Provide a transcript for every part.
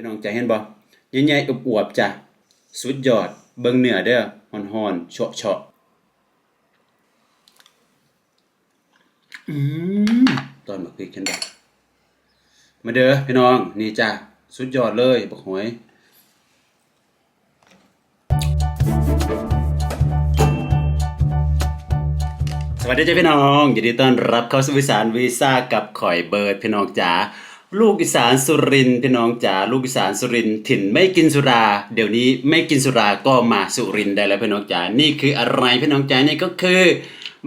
พี่น้องจะเห็นบ่งใหญ่ๆอวบๆจ้ะสุดยอด เบิ่งเนื้อเด้อฮ้อนๆเฉาะๆอืมตอนบักพริกเห็นบ่มาเด้อพี่น้อง นี่จ้ะสุดยอดเลยบักหอยสวัสดีจ้าพี่น้องยินดีต้อนรับเข้าสู่อีสานวีซ่ากับข่อยเบิร์ดพี่น้องจ๋า ลูกอีสานสุรินพี่น้องจ๋าลูกอีสานสุรินถิ่นไม่กินสุรา เดี๋ยวนี้ไม่กินสุราก็มาสุรินได้แล้วพี่น้องจ๋านี่คืออะไรพี่น้องจ๋านี่ก็คือ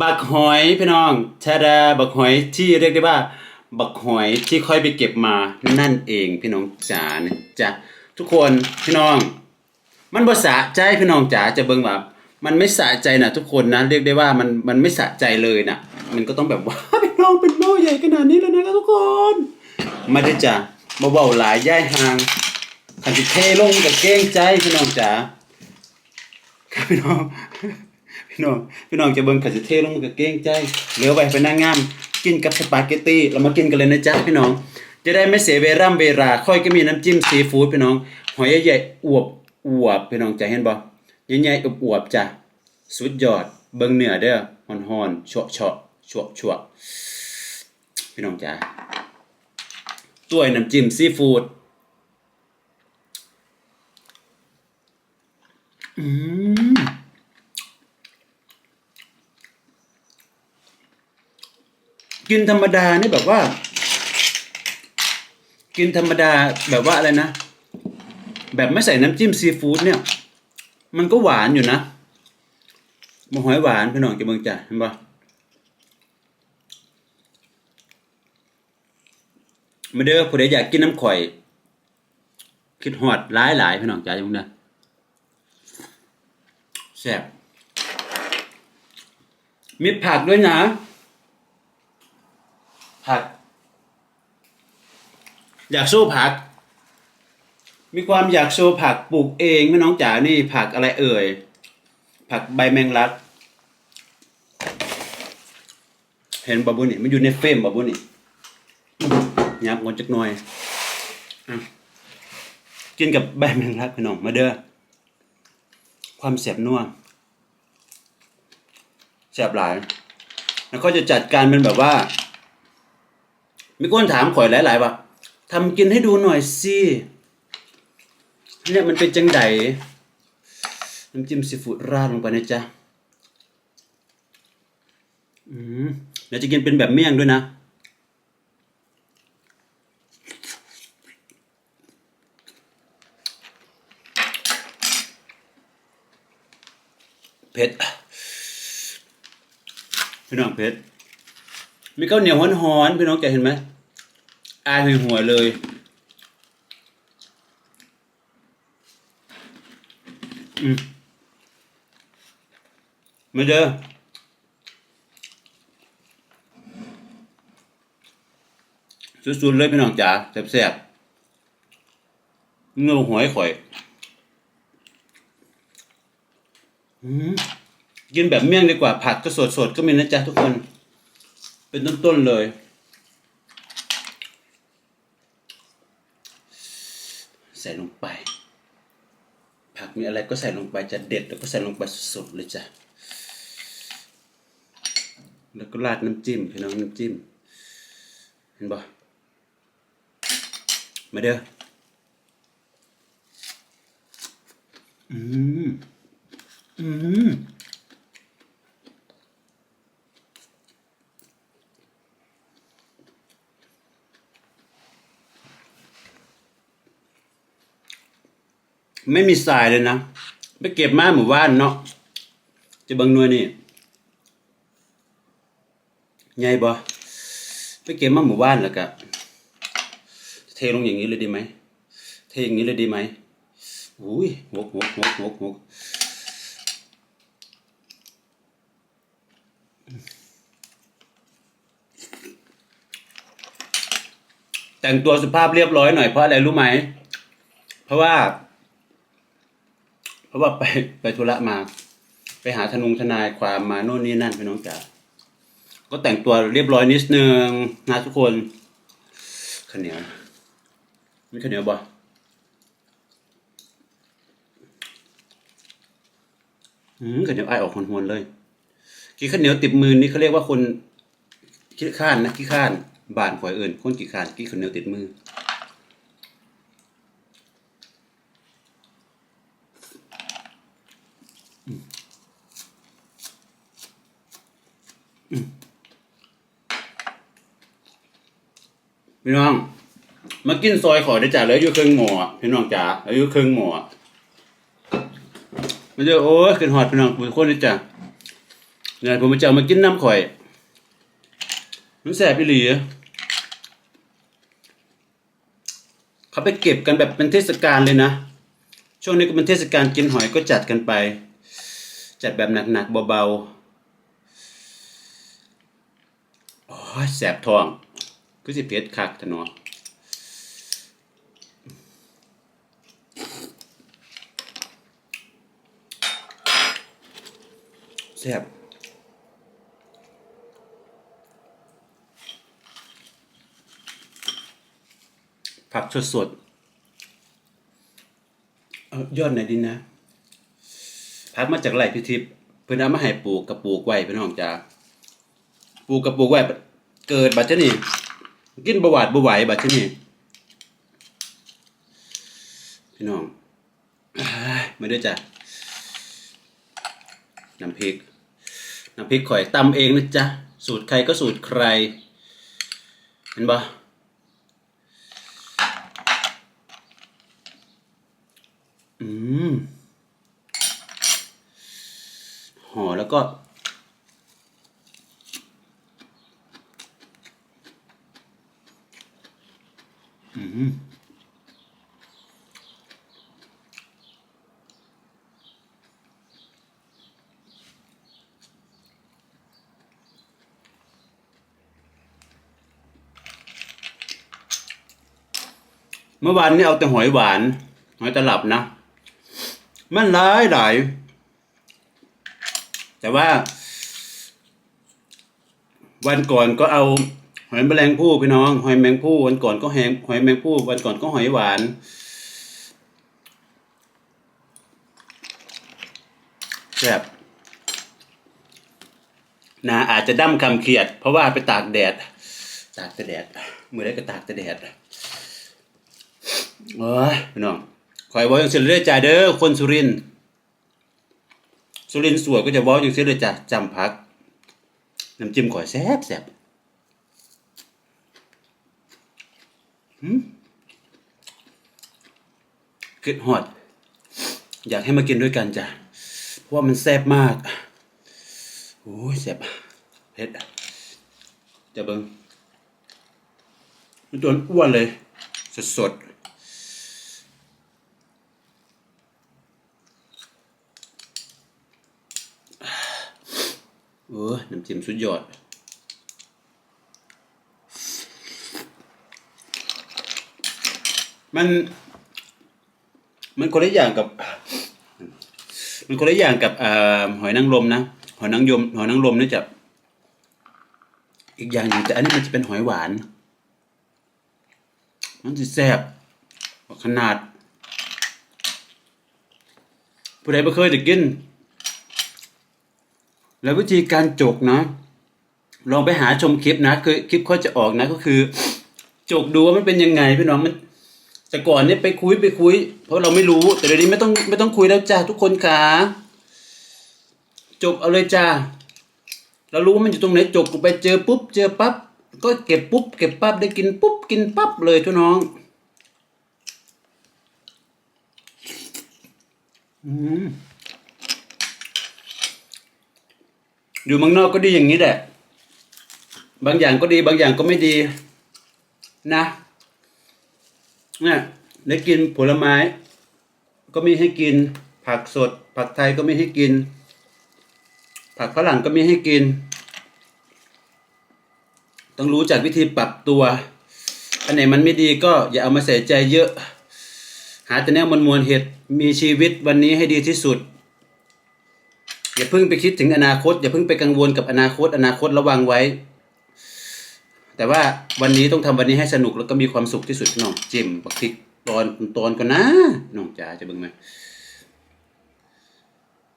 บักหอยพี่น้องชาดาบักหอยที่เรียกได้ว่า บักหอยที่ค่อยไปเก็บมานั่นเองพี่น้องจ๋านะจ๊ะทุกคนพี่น้อง มันบ่สะใจพี่น้องจ๋าจะเบิ่งว่ามันไม่สะใจนะทุกคนนะเรียกได้ว่ามันมันไม่สะใจเลยนะมันก็ต้องแบบว่าพี่น้องเป็นหม้อใหญ่ขนาดนี้แล้วนะครับทุกคน มาได้จ้ะมาเบาหลายย่ายห่างคันสิเทลงกับเก้งใจพี่น้องจ๋าครับพี่น้องพี่น้องพี่น้องจะเบิ่งคันสิเทลงกับเก้งใจเหลือไว้เป็นนางงาม กินกับสปาเกตตี้เรามากินกันเลยนะจ๊ะพี่น้อง จะได้ไม่เสียเวลาเวลาค่อยก็มีน้ำจิ้มซีฟู้ดพี่น้องหอยใหญ่ๆอวบอวบพี่น้องจะเห็นบ่ใหญ่ๆอวบอวบๆจ้ะสุดยอดเบิ่งเนื้อเด้อฮอนๆเฉาะเฉาะๆชั่วชั่วๆพี่น้องจ๋า ตัวยน้ำจิ้มซีฟู้ดอืมกินธรรมดานี่แบบว่า กินธรรมดาแบบว่าอะไรนะ แบบไม่ใส่น้ำจิ้มซีฟู้ดเนี่ย มันก็หวานอยู่นะมะหอยหวานพี่น้องจะเบิ่งจ้ะเห็นปะ มาเด้อผู้ใดอยากกินน้ำข่อย คิดฮอดหลายหลายพี่น้องจ้าจังนะแซ่บมีผักด้วยนะ ผัก อยากสู้ผัก มีความอยากโชว์ผักปลูกเองพี่น้องจ๋านี่ผักอะไรเอ่ย ผักใบแมงลัก เห็นบาบุนี่มันอยู่ในเฟรมบาบุนี่ ยับงนจักหน่อยอกินกับใบแมงลักพี่น้องมาเด้อความแสบนัวแสบหลาย แล้วก็จะจัดการเป็นแบบว่ามีคนถามข่อยหลายๆว่าทำกินให้ดูหน่อยสิเนี่ยมันเป็นจังไดน้ำจิ้มซีฟู้ดราดลงไปนะจ๊ะอืมเดี๋ยวจะกินเป็นแบบเมี่ยงด้วยนะ เผ็ดพี่น้องเผ็ดมีข้าวเหนียวฮ้อนๆพี่น้องจะเห็นไหมอายหัวๆเลยอืมมาเด้อสุดๆเลยพี่น้องจ๋าแซ่บๆเงาหอยข่อย อืม กินแบบเมี่ยงดีกว่าผักก็สดๆก็มีนะจ๊ะทุกคน เป็นต้นๆเลย ใส่ลงไป ผักมีอะไรก็ใส่ลงไปจะเด็ดแล้วก็ใส่ลงไปสดๆเลยจ้ะแล้วก็ราดน้ำจิ้มพี่น้องน้ำจิ้มเห็นบ่มาเด้ออืม อืมไม่มีสายเลยนะ ไปเก็บมาหมู่บ้านเนาะจะบังหน่วยนี่ใหญ่บ่ไปเก็บมาหมู่บ้านแล้วก็เทลงอย่างนี้เลยดีไหม เทอย่างนี้เลยดีไหมอุ้ยหกหกหกหกหก แต่งตัวสุภาพเรียบร้อยหน่อยเพราะอะไรรู้ไหม เพราะว่า เพราะว่าไปไปธุระมา ไปหาทนุงทนายความมาโน่นนี่นั่นพี่น้องจ๋าก็แต่งตัวเรียบร้อยนิดนึงนะทุกคนข้าเนียวมีข้าเนียวบ่อืมข้าเหนียวไอออกหวนๆเลย กินข้าวเหนียวติดมือนี่เขาเรียกว่าคนขี้ข้านนะขี้ข้านบานข่อยเอิญคนขี้ข้านกินข้าวเหนียวติดมือพี่น้อง มากินซอยขอได้จ่าเลยอยู่เครึ่องหม้อพี่น้องจ๋าเลืออยู่ครึ่องหม้อมาเจอโอ้ยขึ้นหอดพี่น้องผู้คนนี่จ้ะ เนี่ยผมจะเอามากินน้ำข่อย มันแสบอีหลีเขาไปเก็บกันแบบเป็นเทศกาลเลยนะ ช่วงนี้ก็เป็นเทศกาลกินหอยก็จัดกันไป จัดแบบหนักๆเบาๆโอ้ยแสบท้องก็สิเผ็ดคักทนาะแซ่บ ผักสดๆเอายอดไหนดีนะพักมาจากไร่พิทิพย์เพิ่นเอามาให้ปลูกกับปลูกไว้พี่น้องจ้าปลูกกับปลูกไว้เกิดบัดเจ้านี่กินบหวาดบไหวบัดเจ้านี่พี่น้องอ้ายมาด้วยจ้ะน้ำพริกน้ำพริกข่อยตำเองนะจ๊ะสูตรใครก็สูตรใคร เห็นปะอืมห่อแล้ว ก็ อืมเมื่อวานนี้เอาแต่หอยหวาน หอยตลับนะ มันหลายหลาย แต่ว่า วันก่อนก็เอาหอยแมลงภู่พี่น้อง หอยแมงภู่วันก่อนก็แหงหอยแมงภู่วันก่อนก็หอยหวานแซ่บนะอาจจะดั้มคำเขียด เพราะว่าไปตากแดด ตากแต่แดดมือได้ก็ตากแต่แดดโอ้ยพี่น้องคอยบอกอย่างเสียเลยจ่าเด้อคนสุรินทร์ สุรินสวยก็จะบอกอย่างเสียเลยจ่าจำพัก น้ำจิ้มข่อยแซ่บแซ่บกึดหอด อยากให้มากินด้วยกันจ้ะ เพราะว่ามันแซ่บมากโอ้ยแซ่บเผ็ดจะเบิงมันตัวอ้วนเลย สดสดๆ โอ้น้ำจิ้มสุดยอด มัน มันคนละอย่างกับ มันคนละอย่างกับอหอยนางรมนะ หอยนางรมหอยนางรมนี่จะ อีกอย่างหนึ่งแต่อันนี้มันจะเป็นหอยหวาน มันจะแซ่บขนาด ผู้ใดไม่เคยจะกิน แล้ววิธีการจกนะลองไปหาชมคลิปนะคือคลิปเขาจะออกนะก็คือ จกดูว่ามันเป็นยังไงพี่น้องมัน แต่ก่อนเนี่ยไปคุยไปคุย เพราะเราไม่รู้ แต่เดี๋ยวนี้ไม่ต้องไม่ต้องคุยแล้วจ้าทุกคนค่ะจบเอาเลยจ้าเรารู้ว่ามันอยู่ตรงไหนจบไปเจอปุ๊บ เจอปั๊บก็เก็บปุ๊บเก็บปั๊บได้กินปุ๊บกินปั๊บเลยทุกน้องอืม อยู่เมืองนอกก็ดีอย่างนี้แหละ บางอย่างก็ดี บางอย่างก็ไม่ดี นะเนี่ยได้กินผลไม้ ก็มีให้กิน ผักสด ผักไทยก็มีให้กิน ผักฝรั่งก็มีให้กิน ต้องรู้จักวิธีปรับตัว อันไหนมันไม่ดีก็อย่าเอามาใส่ใจเยอะ หาแต่แนวมวลมวลเหตุมีชีวิตวันนี้ให้ดีที่สุด อย่าเพิ่งไปคิดถึงอนาคต อย่าเพิ่งไปกังวลกับอนาคต อนาคตระวังไว้ แต่ว่าวันนี้ต้องทำวันนี้ให้สนุกแล้วก็มีความสุขที่สุดน้องจิมบักพริกตอนตอนก่อนนะน้องจ๋าจะเบิ่งไหม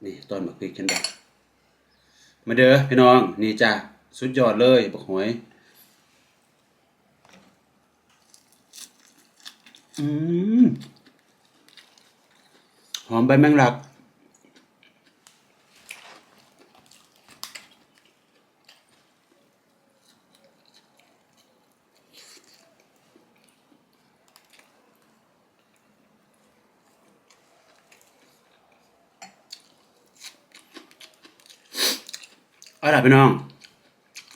นี่ตอนหมักพริกเห็นบ่มาเด้อพี่น้อง นี่จ้ะสุดยอดเลยบักหอยอืมหอมใบแมงลัก เอาล่ะพี่น้อง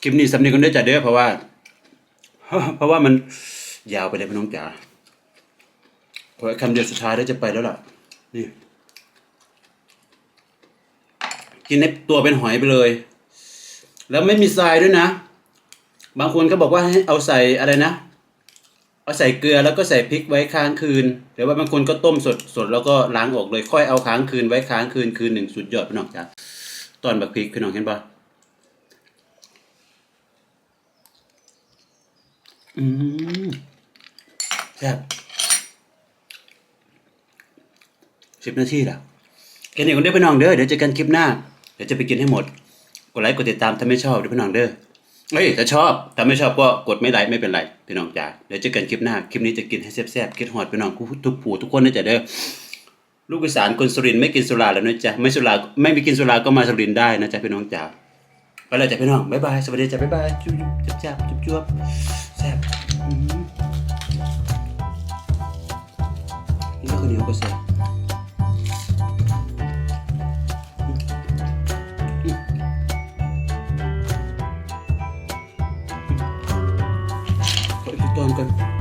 คลิปนี้สำเนียงกันด้จ้ะเด้อเพราะว่า เพราะว่ามันยาวไปเลยพี่น้องจ๋าขอคำเดียวสุดท้ายแล้จะไปแล้วล่ะ นี่ กินในตัวเป็นหอยไปเลย แล้วไม่มีทรายด้วยนะ บางคนก็บอกว่าให้เอาใส่อะไรนะ เอาใส่เกลือแล้วก็ใส่พริกไว้ค้างคืนหรือว่าบางคนก็ต้มสดสดแล้วก็ล้างออกเลย ค่อยเอาค้างคืนไว้ค้างคืนคืนหนึ่งสุดยอดพี่น้องจ๋าตอนบักพริกพี่น้องเห็นปะ อืมแซ่บสิบนาทีละแค่นี้คนเด้อพี่น้องเด้อเดี๋ยวเจอกันคลิปหน้า เดี๋ยวจะไปกินให้หมด กดไลค์กดติดตามถ้าไม่ชอบเด้อพี่น้องเด้อเอ้ยถ้าชอบถ้าไม่ชอบก็กดไม่ไลค์ไม่เป็นไรพี่น้องจ๋าเดี๋ยวเจอกันคลิปหน้าคลิปนี้จะกินให้แซ่บๆคิดฮอดพี่น้องทุกผู้ทุกคนนะจ๊ะเด้อลูกอีสานคนสุรินไม่กินสุราแล้วนะจ๊ะไม่สุราไม่มีกินสุราก็มาสุรินได้นะจ๊ะพี่น้องจ๋า ไปเลยจ้ะพี่น้องบ๊ายบายสวัสดีจ้ะบ๊ายบายจุ๊บจุ๊บจับจุ๊บจุ๊บแซ่บอืมนี่ก็ข้าวเหนียวก็แซ่บขออีกตอนกัน